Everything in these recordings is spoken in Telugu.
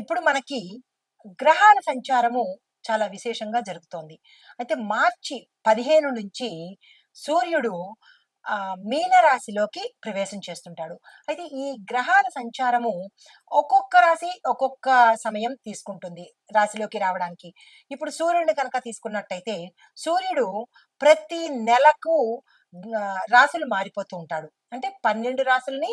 ఇప్పుడు మనకి గ్రహాల సంచారము చాలా విశేషంగా జరుగుతోంది. అయితే మార్చి పదిహేను నుంచి సూర్యుడు మీనరాశిలోకి మీన రాశిలోకి ప్రవేశం చేస్తుంటాడు. అయితే ఈ గ్రహాల సంచారము ఒక్కొక్క రాశి ఒక్కొక్క సమయం తీసుకుంటుంది రాశిలోకి రావడానికి. ఇప్పుడు సూర్యుడిని కనుక తీసుకున్నట్టయితే సూర్యుడు ప్రతి నెలకు రాశులు మారిపోతూ ఉంటాడు. అంటే పన్నెండు రాశుల్ని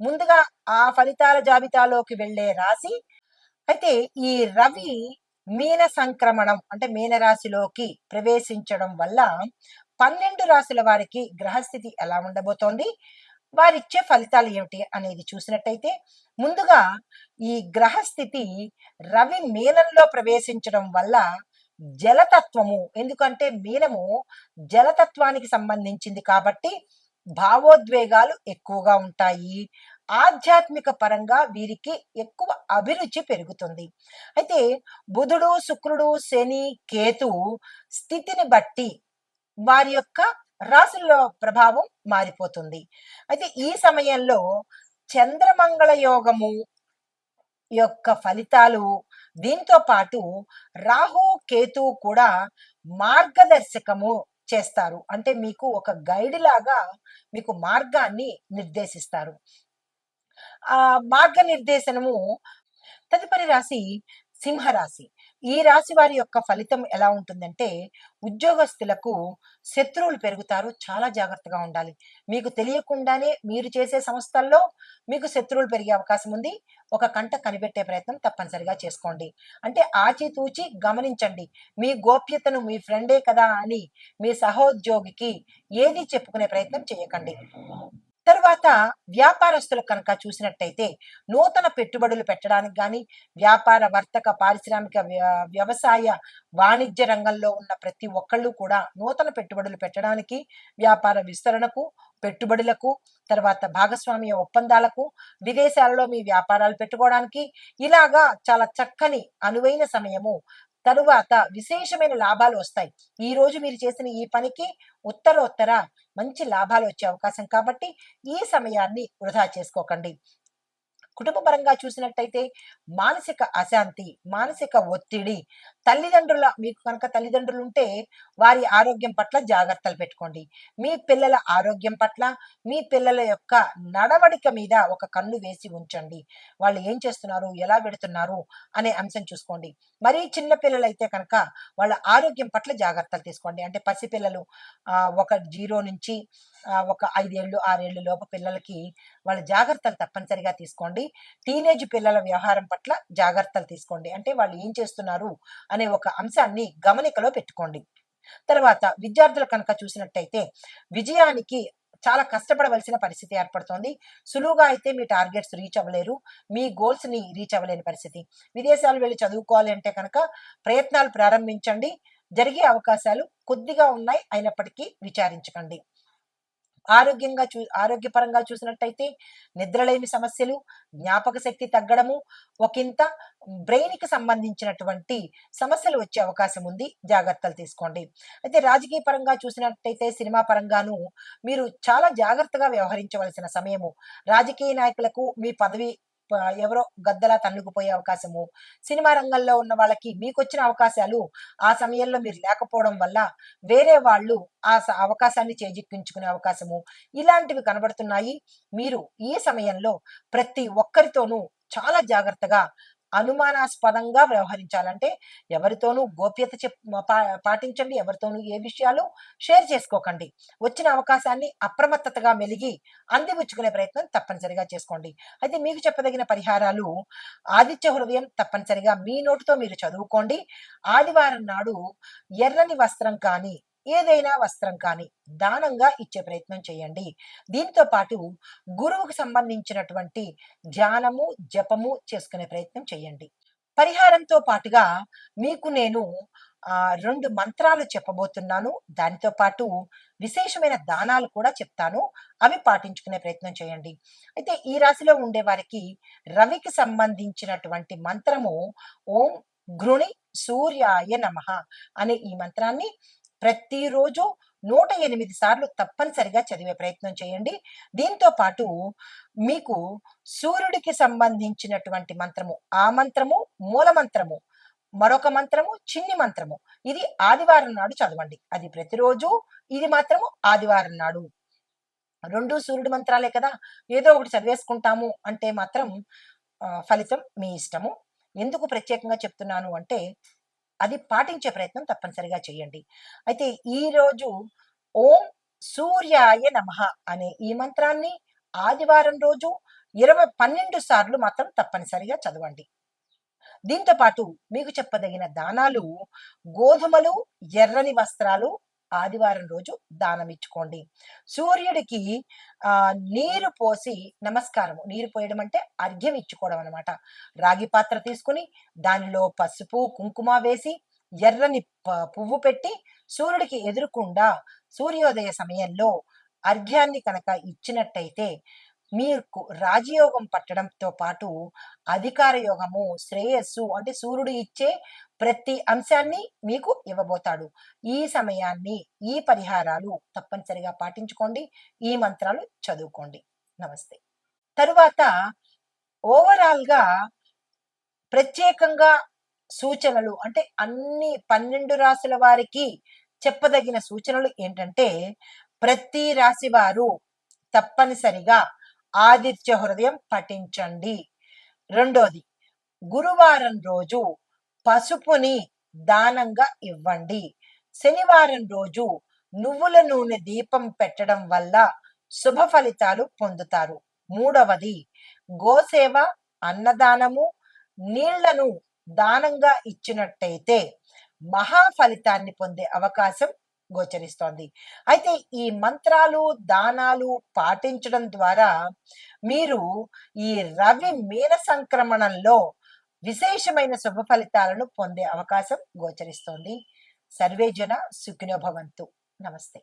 ముందుగా ఆ ఫలితాల జాబితాలోకి వెళ్ళే రాశి. అయితే ఈ రవి మీన సంక్రమణం అంటే మీన రాశిలోకి ప్రవేశించడం వల్ల పన్నెండు రాశుల వారికి గ్రహస్థితి ఎలా ఉండబోతోంది? వారిచ్చే ఫలితాలు ఏమిటి అనేది చూసినట్టయితే ముందుగా ఈ గ్రహస్థితి రవి మీనంలో ప్రవేశించడం వల్ల జలతత్వము. ఎందుకంటే మీనము జలతత్వానికి సంబంధించింది కాబట్టి భావోద్వేగాలు ఎక్కువగా ఉంటాయి. ఆధ్యాత్మిక పరంగా వీరికి ఎక్కువ అభిరుచి పెరుగుతుంది. అయితే బుధుడు శుక్రుడు శని కేతు స్థితిని బట్టి వారి యొక్క రాశుల్లో ప్రభావం మారిపోతుంది. అయితే ఈ సమయంలో చంద్రమంగళ యోగము యొక్క ఫలితాలు దీంతో పాటు రాహు కేతు కూడా మార్గదర్శకము చేస్తారు. అంటే మీకు ఒక గైడ్ లాగా మీకు మార్గాన్ని నిర్దేశిస్తారు. ఆ మార్గ నిర్దేశనము తదుపరి రాశి సింహరాశి. ఈ రాశి వారి యొక్క ఫలితం ఎలా ఉంటుందంటే ఉద్యోగస్తులకు శత్రువులు పెరుగుతారు. చాలా జాగ్రత్తగా ఉండాలి. మీకు తెలియకుండానే మీరు చేసే సంస్థల్లో మీకు శత్రువులు పెరిగే అవకాశం ఉంది. ఒక కంట కనిపెట్టే ప్రయత్నం తప్పనిసరిగా చేసుకోండి. అంటే ఆచితూచి గమనించండి. మీ గోప్యతను మీ ఫ్రెండే కదా అని మీ సహోద్యోగికి ఏది చెప్పుకునే ప్రయత్నం చేయకండి. తర్వాత వ్యాపారస్తులు కనుక చూసినట్టయితే నూతన పెట్టుబడులు పెట్టడానికి కానీ వ్యాపార వర్తక పారిశ్రామిక వ్యవసాయ వాణిజ్య రంగంలో ఉన్న ప్రతి ఒక్కళ్ళు కూడా నూతన పెట్టుబడులు పెట్టడానికి వ్యాపార విస్తరణకు పెట్టుబడులకు తర్వాత భాగస్వామ్య ఒప్పందాలకు విదేశాలలో మీ వ్యాపారాలు పెట్టుకోవడానికి ఇలాగా చాలా చక్కని అనువైన సమయము తరువాత విశేషమైన లాభాలు వస్తాయి. ఈ రోజు మీరు చేసిన ఈ పనికి ఉత్తరోత్తర మంచి లాభాలు వచ్చే అవకాశం కాబట్టి ఈ సమయాన్ని వృధా చేసుకోకండి. కుటుంబ పరంగా చూసినట్టయితే మానసిక అశాంతి మానసిక ఒత్తిడి తల్లిదండ్రుల మీకు కనుక తల్లిదండ్రులు ఉంటే వారి ఆరోగ్యం పట్ల జాగ్రత్తలు పెట్టుకోండి. మీ పిల్లల ఆరోగ్యం పట్ల మీ పిల్లల యొక్క నడవడిక మీద ఒక కన్ను వేసి ఉంచండి. వాళ్ళు ఏం చేస్తున్నారు ఎలా పెడుతున్నారు అనే అంశం చూసుకోండి. మరీ చిన్న పిల్లలైతే కనుక వాళ్ళ ఆరోగ్యం పట్ల జాగ్రత్తలు తీసుకోండి. అంటే పసిపిల్లలు ఒక జీరో నుంచి ఒక ఐదేళ్ళు ఆరేళ్ళు లోపు పిల్లలకి వాళ్ళ జాగ్రత్తలు తప్పనిసరిగా తీసుకోండి. టీనేజ్ పిల్లల వ్యవహారం పట్ల జాగ్రత్తలు తీసుకోండి. అంటే వాళ్ళు ఏం చేస్తున్నారు అనే ఒక అంశాన్ని గమనికలో పెట్టుకోండి. తర్వాత విద్యార్థులు కనుక చూసినట్టయితే విజయానికి చాలా కష్టపడవలసిన పరిస్థితి ఏర్పడుతోంది. సులువుగా అయితే మీ టార్గెట్స్ రీచ్ అవ్వలేరు. మీ గోల్స్ని రీచ్ అవ్వలేని పరిస్థితి. విదేశాలు వెళ్ళి చదువుకోవాలి అంటే కనుక ప్రయత్నాలు ప్రారంభించండి. జరిగే అవకాశాలు కొద్దిగా ఉన్నాయి అయినప్పటికీ విచారించకండి. ఆరోగ్యంగా చూ ఆరోగ్యపరంగా చూసినట్టయితే నిద్రలేమి సమస్యలు జ్ఞాపక శక్తి తగ్గడము ఒకంత బ్రెయిన్కి సంబంధించినటువంటి సమస్యలు వచ్చే అవకాశం ఉంది. జాగ్రత్తలు తీసుకోండి. అయితే రాజకీయ పరంగా చూసినట్టయితే సినిమా పరంగాను మీరు చాలా జాగ్రత్తగా వ్యవహరించవలసిన సమయము. రాజకీయ నాయకులకు మీ పదవి ఎవరో గద్దలా తన్నుకుపోయే అవకాశము. సినిమా రంగంలో ఉన్న వాళ్ళకి మీకు వచ్చిన అవకాశాలు ఆ సమయంలో మీరు లేకపోవడం వల్ల వేరే వాళ్ళు ఆ స- అవకాశాన్ని చేజిక్కించుకునే అవకాశము ఇలాంటివి కనబడుతున్నాయి. మీరు ఈ సమయంలో ప్రతి ఒక్కరితోనూ చాలా జాగ్రత్తగా అనుమానాస్పదంగా వ్యవహరించాలంటే ఎవరితోనూ గోప్యత చెప్ పా- పాటించండి ఎవరితోనూ ఏ విషయాలు షేర్ చేసుకోకండి. వచ్చిన అవకాశాన్ని అప్రమత్తతగా మెలిగి అందిపుచ్చుకునే ప్రయత్నం తప్పనిసరిగా చేసుకోండి. అయితే మీకు చెప్పదగిన పరిహారాలు ఆదిత్య హృదయం తప్పనిసరిగా మీ నోటితో మీరు చదువుకోండి. ఆదివారం నాడు ఎర్రని వస్త్రం కానీ ఏదైనా వస్త్రం కానీ దానంగా ఇచ్చే ప్రయత్నం చేయండి. దీంతో పాటు గురువుకు సంబంధించినటువంటి ధ్యానము జపము చేసుకునే ప్రయత్నం చేయండి. పరిహారంతో పాటుగా మీకు నేను ఆ రెండు మంత్రాలు చెప్పబోతున్నాను. దానితో పాటు విశేషమైన దానాలు కూడా చెప్తాను. అవి పాటించుకునే ప్రయత్నం చేయండి. అయితే ఈ రాశిలో ఉండే వారికి రవికి సంబంధించినటువంటి మంత్రము ఓం గృణి సూర్యాయ నమః అనే ఈ మంత్రాన్ని ప్రతిరోజు నూట ఎనిమిది సార్లు తప్పనిసరిగా చదివే ప్రయత్నం చేయండి. దీంతో పాటు మీకు సూర్యుడికి సంబంధించినటువంటి మంత్రము ఆ మంత్రము మూల మంత్రము మరొక మంత్రము చిన్ని మంత్రము ఇది ఆదివారం నాడు చదవండి. అది ప్రతిరోజు ఇది మాత్రము ఆదివారం నాడు. రెండు సూర్యుడి మంత్రాలే కదా. ఏదో ఒకటి చదివేసుకుంటాము అంటే మాత్రం ఫలితం మీ ఇష్టము. ఎందుకు ప్రత్యేకంగా చెప్తున్నాను అంటే అది పాటించే ప్రయత్నం తప్పనిసరిగా చేయండి. అయితే ఈ రోజు ఓం సూర్యాయ నమః అనే ఈ మంత్రాన్ని ఆదివారం రోజు ఇరవై పన్నెండు సార్లు మాత్రం తప్పనిసరిగా చదవండి. దీంతో పాటు మీకు చెప్పదగిన దానాలు గోధుమలు ఎర్రని వస్త్రాలు ఆదివారం రోజు దానం ఇచ్చుకోండి సూర్యుడికి ఆ నీరు పోసి నమస్కారము. నీరు పోయడం అంటే అర్ఘ్యం ఇచ్చుకోవడం అనమాట రాగి పాత్ర తీసుకుని దానిలో పసుపు కుంకుమ వేసి ఎర్రని ప- పువ్వు పెట్టి సూర్యుడికి ఎదురుకుండా సూర్యోదయ సమయంలో అర్ఘ్యాన్ని కనుక ఇచ్చినట్టయితే మీకు రాజయోగం పట్టడంతో పాటు అధికార యోగము శ్రేయస్సు అంటే సూర్యుడు ఇచ్చే ప్రతి అంశాన్ని మీకు ఇవ్వబోతాడు. ఈ సమయాన్ని ఈ పరిహారాలు తప్పనిసరిగా పాటించుకోండి. ఈ మంత్రాలు చదువుకోండి. నమస్తే. తరువాత ఓవరాల్గా ప్రత్యేకంగా సూచనలు అంటే అన్ని పన్నెండు రాసుల వారికి చెప్పదగిన సూచనలు ఏంటంటే ప్రతి రాశి వారు తప్పనిసరిగా ఆదిత్య హృదయం పఠించండి. రెండోది గురువారం రోజు పసుపుని దానంగా ఇవ్వండి. శనివారం రోజు నువ్వుల నూనె దీపం పెట్టడం వల్ల శుభ ఫలితాలు పొందుతారు. మూడవది గోసేవ అన్నదానము నీళ్ళను దానంగా ఇచ్చినట్టయితే మహా ఫలితాన్ని పొందే అవకాశం గోచరిస్తోంది. అయితే ఈ మంత్రాలు దానాలు పాటించడం ద్వారా మీరు ఈ రవి మీన సంక్రమణంలో విశేషమైన శుభ ఫలితాలను పొందే అవకాశం గోచరిస్తోంది. సర్వేజన సుఖినోభవంతు నమస్తే.